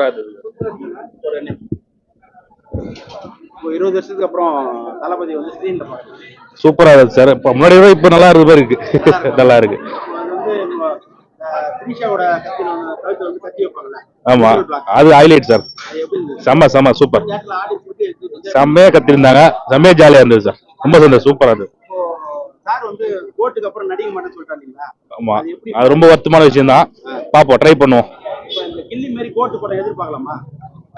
சூப்பரா இருந்தது ஒரு இருபது வருஷத்துக்கு அப்புறம் தளபதி வந்து ஸ்க்ரீன்ல பாக்குறேன் சூப்பரா இருந்தது சார். இப்ப முன்னாடி விட இப்ப நல்லா இருக்க மாதிரி இருக்கு. நல்லா இருக்கு. ஆமா. அது ஹைலைட் சார். செம்ம செம்ம சூப்பர். செம்மையா கத்திருந்தாங்க. செம்மையா ஜாலியா இருந்தது சார். ரொம்ப சந்தோஷம். சூப்பரா இருந்தது. ஆமா. அது ரொம்ப வருத்தமான விஷயம் தான் பாப்போம் ட்ரை பண்ணுவோம். இந்த கில்லி மாரி கோட்டு படம் எதிர்பார்க்கலாமா?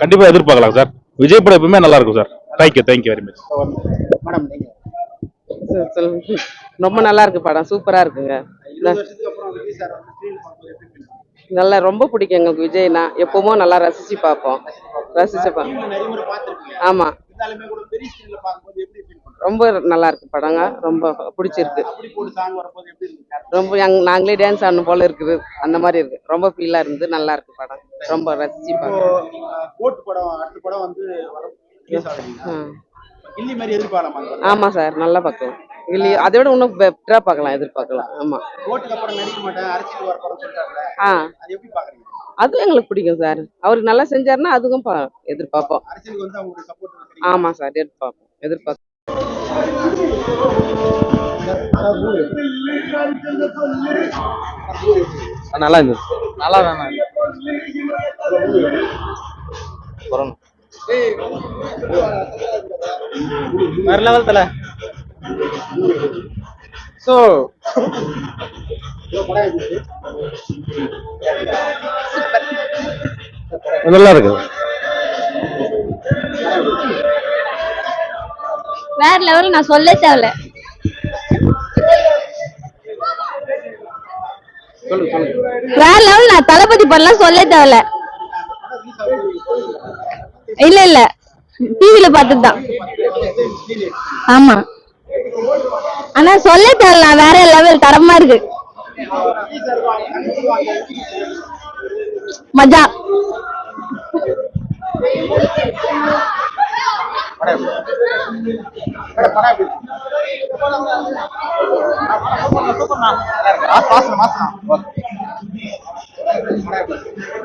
கண்டிப்பா எதிர்பார்க்கலாம் சார். விஜய் படம் எப்பவுமே நல்லா இருக்கும் sir thank you thank you very much madam நீங்க. ரொம்ப நல்லா இருக்கு படம். சூப்பரா இருக்குங்க? நல்லா ரொம்ப பிடிக்கும் எங்களுக்கு விஜய்னா. எப்பவும் நல்லா ரசிச்சு பார்ப்போம். ரசிச்சு பார்ப்போம் நீங்க நிறைய முறை பார்த்திருப்பீங்க. ஆமா. ரொம்ப நல்லா இருக்கு படங்க. ரொம்ப பிடிச்சிருக்கு. ரொம்ப young- நாங்களே டான்ஸ் ஆடணும் போல இருக்குது. அந்த மாதிரி இருக்கு. ரொம்ப ஃபீலா இருந்து நல்லா இருக்கு படம். ரொம்ப ரசிச்சு. கில்லி? ஆமா சார் நல்லா பார்க்கலாம். இல்லை அதை விட இன்னும் பெட்டரா பார்க்கலாம் எதிர்பார்க்கலாம். ஆமா. ஆ. அதுவும் எங்களுக்கு பிடிக்கும் சார். அவருக்கு நல்லா செஞ்சாருன்னா அதுவும் எதிர்பார்ப்போம். ஆமா சார் எதிர்பார்ப்போம். எதிர்பார்ப்போம். நல்லா இருந்தது. நல்லா தானே வேற லெவல் தல. ஸோ நல்லா இருக்கு. வேற லெவல் நான் சொல்ல தேவையில்ல வேற லெவல் நான் தளபதி படலாம் சொல்ல தேவையில்ல. இல்ல இல்ல. டிவில பார்த்ததுதான். ஆமா. ஆனா சொல்ல தேவையில்ல வேற லெவல் தரமா இருக்கு. மஜா.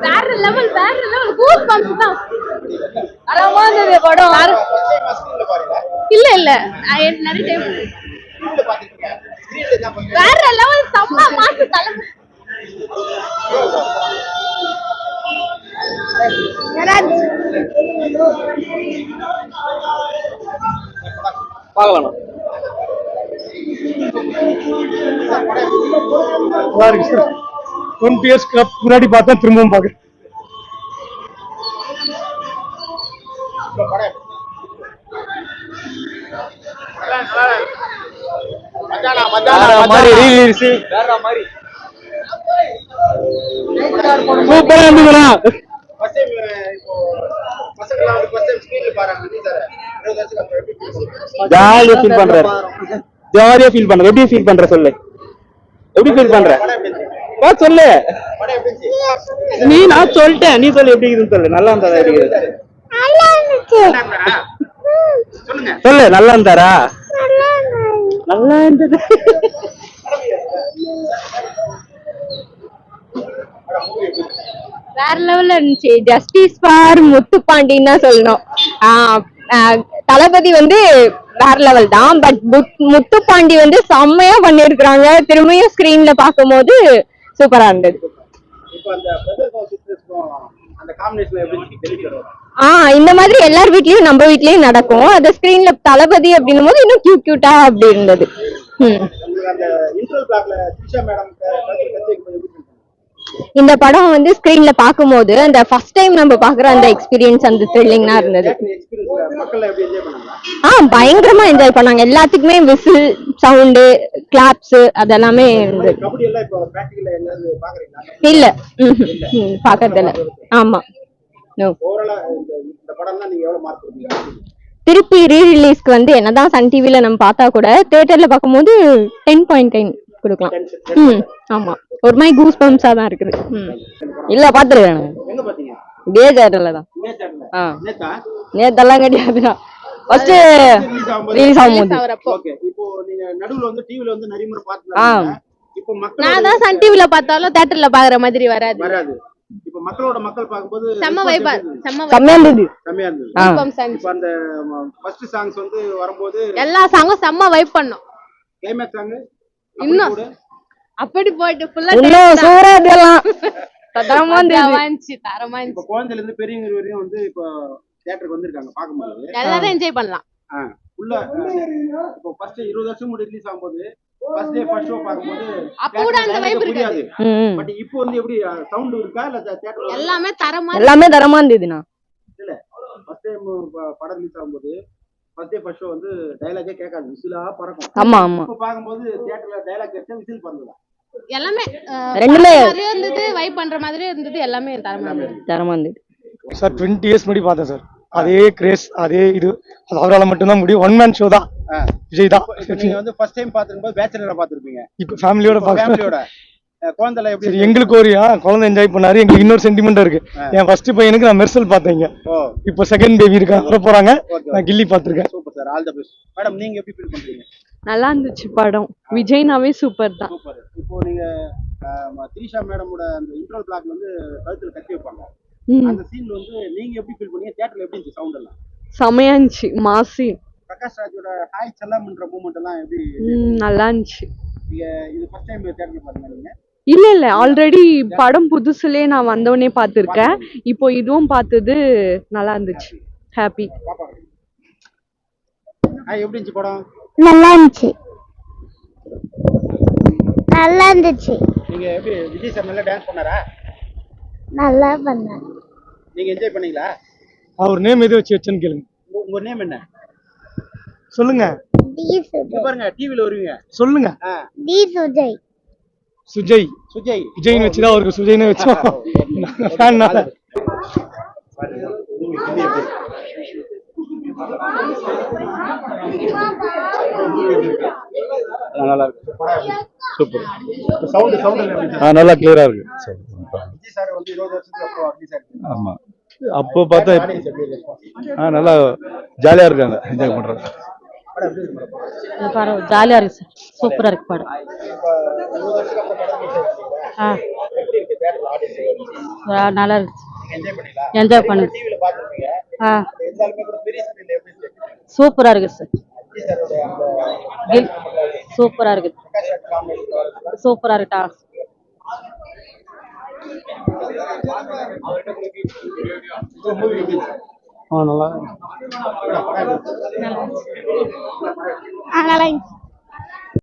வேற லெவல் வேற லெவல் கூஸ் பம்ப்ஸ் தான். தரமா இருந்தது படம். இல்ல இல்ல. நிறைய டைம் வேற லெவல் செம்ம மாசு தலைமை பார்க்கலாம் நல்லா இருக்கு சார். டுவெண்ட்டி இயர்ஸ்க்கு முன்னாடி பார்த்தா திரும்பவும் பார்க்குறேன் மாதிரி ரீலீஸ் வேற மாதிரி. சூப்பரா இருந்ததுண்ணா. ஜாலியா ஃபீல் பண்றாரு. ஜாலியா ஃபீல் பண்ற எப்படி ஃபீல் பண்ற சொல்லு. எப்படி ஃபீல் பண்ற? வா சொல்லு. நீ நான் சொல்லிட்டேன். நீ சொல்லு எப்படி இருக்குன்னு சொல்லு. நல்லா இருந்தா இருக்குது? சொல்லு நல்லா இருந்தாரா? நல்லா இருந்தது. வேற லெவல்ல இருந்துச்சு. ஜஸ்டிஸ் ஃபார் முத்துப்பாண்டின்னு தான் சொல்லணும். தளபதி வந்து வேற லெவல் தான். பட் முத்துப்பாண்டி வந்து செம்மையா பண்ணியிருக்கிறாங்க. திரும்பியும் ஸ்கிரீன்ல பார்க்கும்போது சூப்பரா இருந்தது. ஆஹ் இந்த மாதிரி எல்லார் வீட்லயும் நம்ம வீட்லயும் நடக்கும். அந்த ஸ்கிரீன்ல தளபதி அப்படின்னும் போது இன்னும் கியூட் கியூட்டா அப்படி இருந்தது. இந்த படம் வந்து ஸ்கிரீன்ல பாக்கும்போது அந்த ஃபர்ஸ்ட் டைம் நம்ம பாக்குற அந்த எக்ஸ்பீரியன்ஸ் அந்த த்ரில்லிங்கா இருந்தது. ஆ பயங்கரமா என்ஜாய் பண்ணாங்க. எல்லாத்துக்குமே விசில் சவுண்டு கிளாப்ஸ் அதெல்லாமே இருந்தது. இல்ல. ம், பாக்கறது இல்ல ஆமா திருப்பி ரீ ரிலீஸ்க்கு வந்து என்னதான் சன் டிவில நம்ம பார்த்தா கூட தியேட்டர்ல பார்க்கும்போது டென் பாயிண்ட் டென் கொடுக்கலாம். ம் ஆமா. ஒரு மாதிரி கூஸ் பம்ப்ஸா தான் இருக்குது. ம். இல்ல பாத்துருக்கேன் இதே தேட்டர்ல தான். ஆ. நேத்தா? நேத்தெல்லாம் கிடையாதுண்ணா ஃபர்ஸ்ட் ரிலீஸ் ஆகும்போது. ரிலீஸ் ஆகும்போது. ஓகே இப்போ நீங்க நடுவுல வந்து டிவில வந்து நிறைய முறை ஆ. பாத்துருக்காங்க இப்போ மக்கள் நான் தான் சன் டிவில பார்த்தாலும் தியேட்டர்ல பாக்குற மாதிரி வராது. வராது. இப்போ மக்களோட மக்கள் பார்க்கும்போது செம்ம வைபா? செம்ம செம்மையா இருந்தது. செம்மையா இருந்தது. இப்ப அந்த ஃபர்ஸ்ட் சாங்ஸ் வந்து வரும்போது எல்லா சாங்கும் செம்ம வைப் பண்ணோம். கிளைமேக்ஸ் சாங் இன்னும். அப்படி போயிட்டு ஃபுல்லா இன்னும் சூப்பரா இதெல்லாம் தரமா இப்ப குழந்தைல இருந்து பெரியவங்க வரையும் வந்து இப்போ தியேட்டருக்கு வந்திருக்காங்க பார்க்கும்போது. எல்லாரும் என்ஜாய் பண்ணலாம். அஹ், இப்போ ஃபர்ஸ்ட் இருபது வருஷம் முன்னாடி ரிலீஸ் ஆகும்போது ஃபர்ஸ்ட் டே ஃபர்ஸ்ட் ஷோ பார்க்கும்போது அப்ப கூட அந்த ம். பட் இப்போ வந்து எப்படி சவுண்ட் இருக்கா இல்ல தியேட்டர் எல்லாமே தரமா எல்லாமே தரமா இருந்ததுண்ணா இல்ல ஃபர்ஸ்ட் டைம் படம் ரிலீஸ் ஆகும்போது ஃபர்ஸ்ட் ஃபர்ஸ்ட் ஷோ வந்து டைலாகே கேட்காது. விசிலா பறக்கும். ஆமா ஆமா. இப்போ பார்க்கும்போது தியேட்டர்ல டைலாக் கேட்டா விசில் பறந்துடா எல்லாமே மாதிரியும் இருந்தது வைப் பண்ற மாதிரியும் இருந்தது எல்லாமே தரமா இருந்தது. தரமா இருந்தது. சார் டுவெண்ட்டி இயர்ஸ் முன்னாடி பார்த்தேன் சார். அதே கிரேஸ் அதே இது. அது அவரால் மட்டும்தான் முடியும். ஒன் மேன் ஷோ தான். விஜய் தான். நீங்க வந்து ஃபர்ஸ்ட் டைம் பார்த்துருக்கும் போது பேச்சுலரா பார்த்துருப்பீங்க. இப்போ ஃபேமிலியோட ஃபேமிலியோட குழந்தைல எப்படி எங்களுக்கு ஒரு குழந்தை என்ஜாய் பண்ணாரு. எங்களுக்கு இன்னொரு சென்டிமெண்ட் இருக்கு. என் ஃபர்ஸ்ட் பையனுக்கு நான் மெர்சல் பார்த்தேங்க. ஓ. இப்போ செகண்ட் பேபி இருக்கா வர போறாங்க. நான் கில்லி பார்த்திருக்கேன். Super sir all the best madam நீங்க எப்படி ஃபீல் பண்றீங்க? நல்லா இருந்துச்சு படம். விஜய்னாவே சூப்பர் தான். சூப்பர் இப்போ நீங்க திரிஷா மேடமோட அந்த இன்ட்ரோல் பிளாக்ல வந்து கழுத்துல கட்டி வைப்பாங்க. அந்த சீன்ல வந்து நீங்க எப்படி ஃபீல் பண்ணீங்க? தியேட்டர்ல எப்படி இருந்துச்சு சவுண்ட் எல்லாம்? செமையா இருந்துச்சு. மாசி. பிரகாஷ் ராஜோட ஹாய் செல்லம்ன்ற மூமெண்ட் எல்லாம் எப்படி நல்லா இருந்துச்சு. நீங்க இது ஃபர்ஸ்ட் டைம் தியேட்டர்ல பாருங்க நீங்க? இல்ல இல்ல. ஆல்ரெடி படம் புதுசுலயே நான் வந்தோடனே பார்த்திருக்கேன். இப்போ இதுவும் பார்த்தது நல்லா இருந்துச்சு. ஹாப்பி எப்படி இருந்துச்சு படம்? நல்லா இருந்துச்சு. நல்லா இருந்துச்சு. நீங்க எப்படி விஜய் சார் நல்லா டான்ஸ் பண்ணாரா? நல்லா பண்ணாரு. நீங்க என்ஜாய் பண்ணீங்களா? அவர் நேம் எது வச்சு வச்சேன்னு கேளுங்க. உங்க- நேம் என்ன? சொல்லுங்க. டி சுஜய். பாருங்க டிவில வருவீங்க. சொல்லுங்க. டி சுஜய். சுஜய் சுஜய் விஜய்னு வச்சுதான் அவருக்கு சுஜய்னு வச்சோம். நல்லா இருக்கு சூப்பர் சவுண்ட் சவுண்ட் ஆ நல்லா கிளியரா இருக்கு விஜய் சார் வந்து இருபது வருஷத்துக்கு அப்புறம் ரிலீஸ் ஆயிருக்கு ஆமா அப்போ பார்த்தா ஆ நல்லா ஜாலியா இருக்காங்க என்ஜாய் பண்றாங்க மேடம் படம்? ஜாலியா இருக்கு சார் சூப்பரா இருக்கு படம். ஆ. நல்லா இருக்கு என்ஜாய் பண்ணு ஆ. எப்படி இருக்கு? சூப்பரா இருக்கு சார் சூப்பரா இருக்கு. சூப்பரா இருக்கா? மூவி நல்லா நல்லா இருந்துச்சு